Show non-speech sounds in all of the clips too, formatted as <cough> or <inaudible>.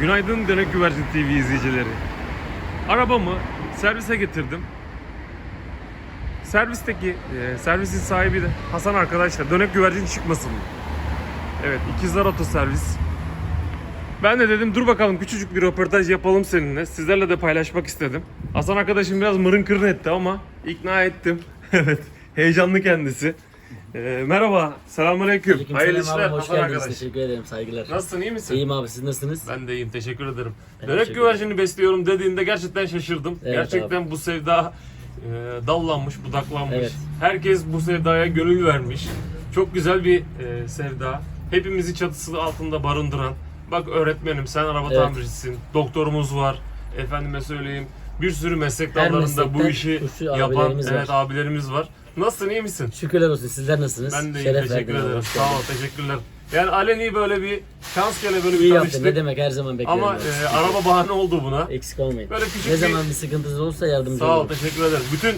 Günaydın Dönek Güvercin TV izleyicileri. Arabamı servise getirdim. Servisteki, e, servisin sahibi de Hasan arkadaşlar dönek güvercin çıkmasın? Evet, ikizler otoservis. Ben de dedim dur bakalım küçücük bir röportaj yapalım seninle. Sizlerle de paylaşmak istedim. Hasan arkadaşım biraz mırın kırın etti ama ikna ettim. <laughs> evet, heyecanlı kendisi. E, merhaba, selamünaleyküm. Aleyküm Hayırlı selam işler abi, hoş Hasan geldiniz. arkadaş. Teşekkür ederim, saygılar. Nasılsın, iyi misin? İyiyim abi, siz nasılsınız? Ben de iyiyim teşekkür ederim. Ben Dönek teşekkür güvercini besliyorum dediğinde gerçekten şaşırdım. Evet gerçekten bu sevda e, dallanmış, budaklanmış. Evet. Herkes bu sevdaya gönül vermiş. Çok güzel bir e, sevda. Hepimizi çatısı altında barındıran. Bak öğretmenim sen araba Evet. tamircisin. Doktorumuz var. Efendime söyleyeyim. Bir sürü meslek Her dallarında bu işi yapan abilerimiz var. evet abilerimiz var. Nasılsın iyi misin? Şükürler olsun, sizler nasılsınız? Ben de iyi Şeref teşekkür verdiniz abi, ederim. Sağ ol teşekkürler. Yani aleni böyle bir şans gele böyle bir İyi yaptın, tanıştık. ne demek her zaman bekliyorum. Ama e, araba bahane oldu buna. Eksik olmayın. böyle küçük ne bir- zaman bir sıkıntınız olursa yardımcı Sağ ol, olurum. teşekkür ederim. Bütün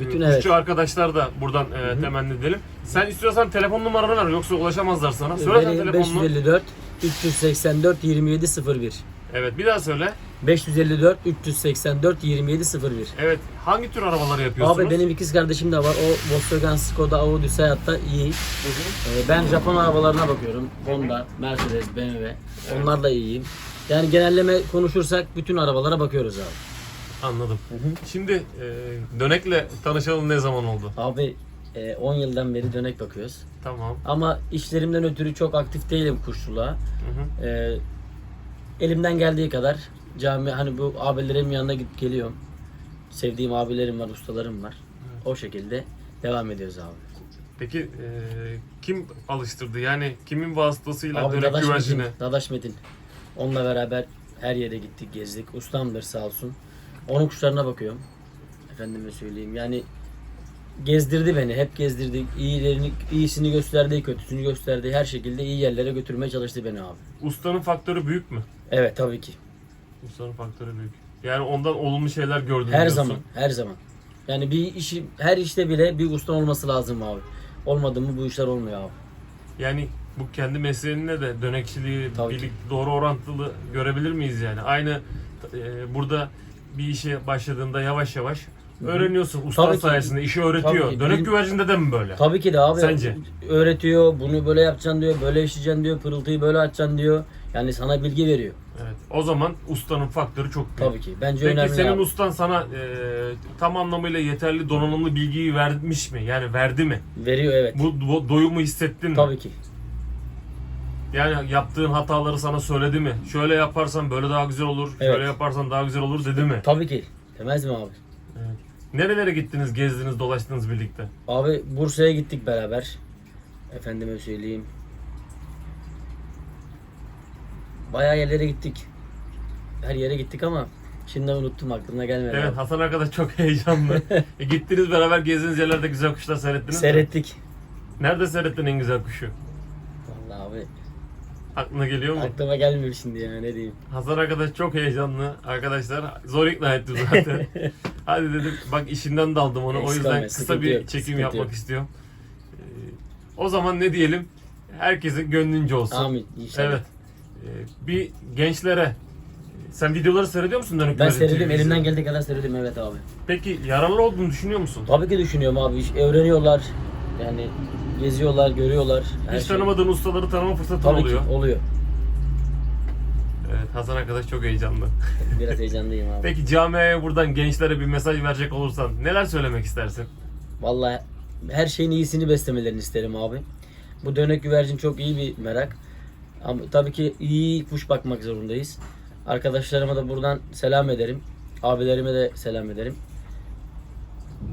Bütün, e, evet. arkadaşlar da buradan e, temenni edelim. Sen istiyorsan telefon numaranı ver yoksa ulaşamazlar sana. Söyle sen Vereyim telefonunu. 554 384 27 01. Evet, bir daha söyle. 554 384 27 01. Evet, hangi tür arabaları yapıyorsunuz? Abi benim ikiz kardeşim de var. O Volkswagen, Skoda, Audi, Seat'ta iyi. Ee, Ben Japon arabalarına bakıyorum. Honda, Mercedes, BMW. Onlarla iyiyim. Yani genelleme konuşursak bütün arabalara bakıyoruz abi. Anladım. Şimdi e, Dönek'le tanışalım ne zaman oldu? Abi e, 10 yıldan beri dönek bakıyoruz. Tamam. Ama işlerimden ötürü çok aktif değilim kuşçuluğa. Hı hı. E, elimden geldiği kadar cami hani bu abilerimin yanına gidip geliyorum. Sevdiğim abilerim var, ustalarım var. O şekilde devam ediyoruz abi. Peki e, kim alıştırdı? Yani kimin vasıtasıyla Abi Dönek Dadaş güvercine? Metin, Dadaş Metin. Onunla beraber her yere gittik, gezdik. Ustamdır sağ olsun. Onun kuşlarına bakıyorum. Efendime söyleyeyim. Yani gezdirdi beni. Hep gezdirdi. İyilerini, iyisini gösterdi, kötüsünü gösterdi. Her şekilde iyi yerlere götürmeye çalıştı beni abi. Ustanın faktörü büyük mü? Evet tabii ki. Ustanın faktörü büyük. Yani ondan olumlu şeyler gördün Her zaman, her zaman. Yani bir işi, her işte bile bir usta olması lazım abi. Olmadı mı bu işler olmuyor abi. Yani bu kendi mesleğinle de dönekçiliği Tabii birlik doğru orantılı görebilir miyiz yani? Aynı e, burada bir işe başladığında yavaş yavaş öğreniyorsun. Usta Tabii ki. sayesinde işi öğretiyor. Tabii ki. Dönek Bilim- güvercinde de mi böyle? Tabii ki de abi. Sence? Öğretiyor, bunu böyle yapacaksın diyor, böyle işleyeceksin diyor, pırıltıyı böyle açacaksın diyor. Yani sana bilgi veriyor. Evet. O zaman ustanın faktörü çok büyük. Tabii ki. Bence Peki önemli senin abi. ustan sana e, tam anlamıyla yeterli donanımlı bilgiyi vermiş mi? Yani verdi mi? Veriyor evet. Bu do- doyumu hissettin mi? Tabii ki. Yani yaptığın hataları sana söyledi mi? Şöyle yaparsan böyle daha güzel olur. Evet. Şöyle yaparsan daha güzel olur dedi mi? Tabii ki. Demez mi abi? Nerelere gittiniz, gezdiniz, dolaştınız birlikte? Abi Bursa'ya gittik beraber. Efendime söyleyeyim. Bayağı yerlere gittik. Her yere gittik ama şimdi unuttum aklıma gelmedi. Evet, abi. Hasan arkadaş çok <laughs> heyecanlı. e, gittiniz beraber gezdiğiniz yerlerde güzel kuşlar seyrettiniz mi? Seyrettik. Nerede seyrettin en güzel kuşu? Aklına geliyor mu? aklıma gelmiyor şimdi ya ne diyeyim. Hasan arkadaş çok heyecanlı arkadaşlar. Zor ikna ettim zaten. <laughs> Hadi dedim bak işinden daldım onu. o yüzden kısa bir çekim yapmak istiyorum. Ee, o zaman ne diyelim? Herkesin gönlünce olsun. Amin inşallah. Evet. Ee, bir gençlere sen videoları seyrediyor musun dönük Ben seyrediyorum elimden geldiği kadar seyrediyorum evet abi. Peki yararlı olduğunu düşünüyor musun? Tabii ki düşünüyorum abi. Öğreniyorlar. Yani geziyorlar, görüyorlar. Her Hiç şey. tanımadığın ustaları tanıma fırsatın Tabii oluyor. ki oluyor. Evet Hasan arkadaş çok heyecanlı. <laughs> Biraz heyecanlıyım abi. Peki camiaya buradan gençlere bir mesaj verecek olursan neler söylemek istersin? Vallahi her şeyin iyisini beslemelerini isterim abi. Bu dönek güvercin çok iyi bir merak. Ama tabii ki iyi kuş bakmak zorundayız. Arkadaşlarıma da buradan selam ederim. Abilerime de selam ederim.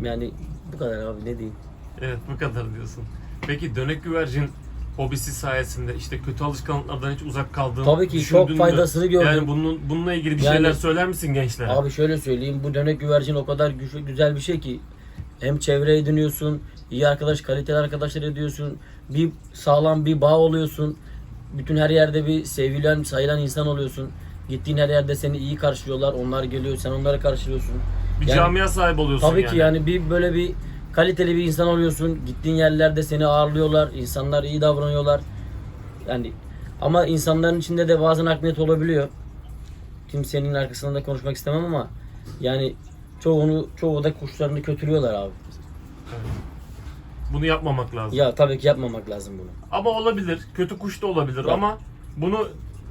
Yani bu kadar abi ne diyeyim. Evet bu kadar diyorsun. Peki dönek güvercin hobisi sayesinde işte kötü alışkanlıklardan hiç uzak kaldığın Tabii ki, düşündün çok mü? faydasını gördüm. Yani bunun, bununla ilgili bir Yani- şeyler söyler misin gençlere? Abi şöyle söyleyeyim bu dönek güvercin o kadar güçlü, güzel bir şey ki hem çevre ediniyorsun, iyi arkadaş, kaliteli arkadaşlar ediyorsun, bir sağlam bir bağ oluyorsun. Bütün her yerde bir sevilen, sayılan insan oluyorsun. Gittiğin her yerde seni iyi karşılıyorlar. Onlar geliyor, sen onları karşılıyorsun. bir yani- camia sahibi oluyorsun Tabii yani. ki yani bir böyle bir kaliteli bir insan oluyorsun. Gittiğin yerlerde seni ağırlıyorlar. insanlar iyi davranıyorlar. Yani ama insanların içinde de bazen niyet olabiliyor. kimsenin arkasından da konuşmak istemem ama yani çoğunu çoğu da kuşlarını kötülüyorlar abi. Bunu yapmamak lazım. Ya tabii ki yapmamak lazım bunu. Ama olabilir. Kötü kuş da olabilir Ya. ama bunu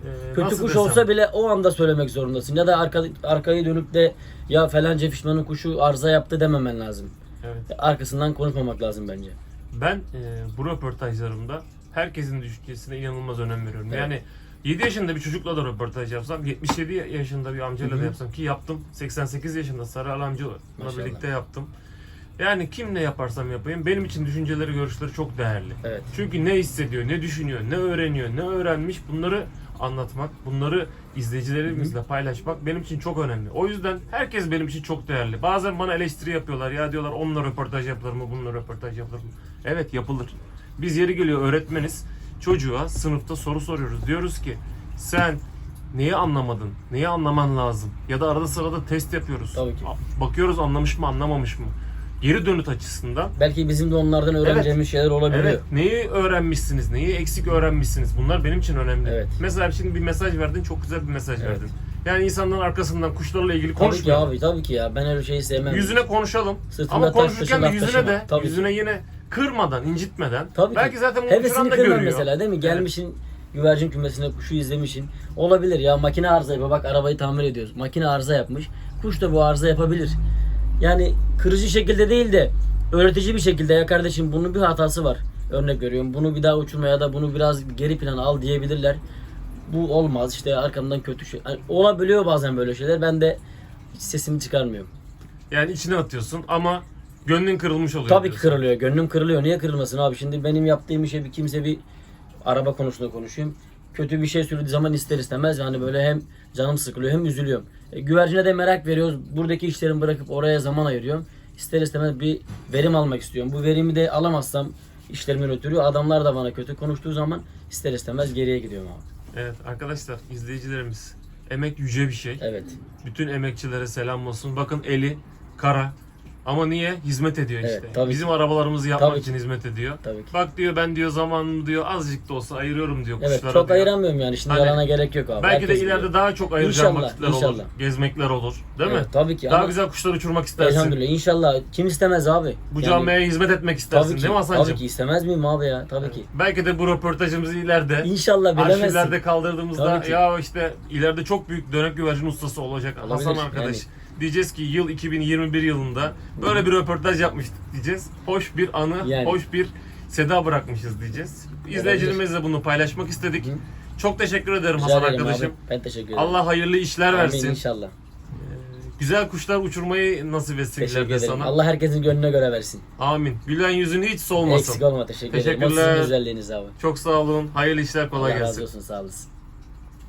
e, Kötü nasıl kuş desem? olsa bile o anda söylemek zorundasın. Ya da arka, arkayı dönüp de ya falanca fişmanın kuşu arıza yaptı dememen lazım. Evet. Arkasından konuşmamak lazım bence. Ben e, bu röportajlarımda herkesin düşüncesine inanılmaz önem veriyorum. Evet. Yani 7 yaşında bir çocukla da röportaj yapsam, 77 yaşında bir amcayla da yapsam ki yaptım. 88 yaşında Sarı Al amcayla birlikte yaptım. Yani kimle yaparsam yapayım benim için düşünceleri, görüşleri çok değerli. Evet. Çünkü ne hissediyor, ne düşünüyor, ne öğreniyor, ne öğrenmiş bunları anlatmak, bunları izleyicilerimizle paylaşmak benim için çok önemli. O yüzden herkes benim için çok değerli. Bazen bana eleştiri yapıyorlar. Ya diyorlar onunla röportaj yapılır mı, bununla röportaj yapılır mı? Evet yapılır. Biz yeri geliyor öğretmeniz çocuğa sınıfta soru soruyoruz. Diyoruz ki sen neyi anlamadın? Neyi anlaman lazım? Ya da arada sırada test yapıyoruz. Tabii ki. Bakıyoruz anlamış mı, anlamamış mı? Geri dönüt açısından Belki bizim de onlardan öğreneceğimiz şeyler olabiliyor. Evet. Neyi öğrenmişsiniz? Neyi eksik öğrenmişsiniz? Bunlar benim için önemli. Evet. Mesela şimdi bir mesaj verdin. Çok güzel bir mesaj Evet. verdin. Yani insanların arkasından kuşlarla ilgili Tabii ki abi tabii ki ya. Ben öyle şeyi sevmem. Yüzüne konuşalım. Sırtında Ama konuşurken de yüzüne taşıma. de Tabii ki. yüzüne yine kırmadan, incitmeden. Tabii ki. Belki zaten bunu uçuran Hevesini görüyor. mesela değil mi? Gelmişin güvercin kümesine kuşu izlemişin. Olabilir ya makine arıza yapıyor. Bak arabayı tamir ediyoruz. Makine arıza yapmış. Kuş da bu arıza yapabilir. Yani kırıcı şekilde değil de öğretici bir şekilde ya kardeşim bunun bir hatası var. Örnek veriyorum. Bunu bir daha uçurma ya da bunu biraz geri plana al diyebilirler. Bu olmaz işte arkamdan kötü şey. Yani olabiliyor bazen böyle şeyler. Ben de hiç sesimi çıkarmıyorum. Yani içine atıyorsun ama gönlün kırılmış oluyor. Tabii ki diyorsun. kırılıyor. Gönlüm kırılıyor. Niye kırılmasın abi? Şimdi benim yaptığım işe bir kimse bir araba konusunda konuşayım. Kötü bir şey söylediği zaman ister istemez yani böyle hem canım sıkılıyor hem üzülüyorum. E, güvercine de merak veriyoruz. Buradaki işlerimi bırakıp oraya zaman ayırıyorum. İster istemez bir verim almak istiyorum. Bu verimi de alamazsam işlerimin ötürü adamlar da bana kötü konuştuğu zaman ister istemez geriye gidiyorum abi. Evet arkadaşlar izleyicilerimiz emek yüce bir şey. Evet. Bütün emekçilere selam olsun. Bakın eli kara. Ama niye? Hizmet ediyor Evet, işte. tabii Bizim ki. arabalarımızı yapmak Tabii için hizmet ediyor. Tabii ki. Bak diyor ben diyor zamanımı diyor azıcık da olsa ayırıyorum diyor Evet kuşlara çok diyor. ayıramıyorum yani. Şimdi Hani yalana gerek yok abi. Belki de Herkes ileride biliyor. daha çok ayıracağım İnşallah, vakitler olur. inşallah. Gezmekler olur. Değil mi? Evet, tabii ki. Daha ama güzel kuşlar uçurmak istersin. elhamdülillah inşallah kim istemez abi. Bu Yani- camiaya hizmet etmek istersin Tabii ki, değil mi Hasan'cığım? tabii ki istemez miyim abi ya? Tabii ki. Belki de bu röportajımızı ileride İnşallah bilemezsin. arşivlerde kaldırdığımızda Tabii ki. ya işte ileride çok büyük dönek güvercin ustası olacak Olabilir, Hasan arkadaş. yani. Diyeceğiz ki yıl 2021 yılında böyle bir röportaj yapmıştık diyeceğiz. Hoş bir anı, Yani. hoş bir seda bırakmışız diyeceğiz. İzleyicilerimizle bunu paylaşmak istedik. Çok teşekkür ederim Rica Hasan ederim arkadaşım. abi. Ben teşekkür ederim. Allah hayırlı işler Amin versin. inşallah. Güzel kuşlar uçurmayı nasip etsin Teşekkür ederim. sana. Allah herkesin gönlüne göre versin. Amin. Gülen yüzün hiç solmasın. Eksik olma teşekkür ederim. O Teşekkürler. sizin güzelliğiniz abi. Çok sağ olun. Hayırlı işler kolay Allah razı gelsin. olsun sağ olasın.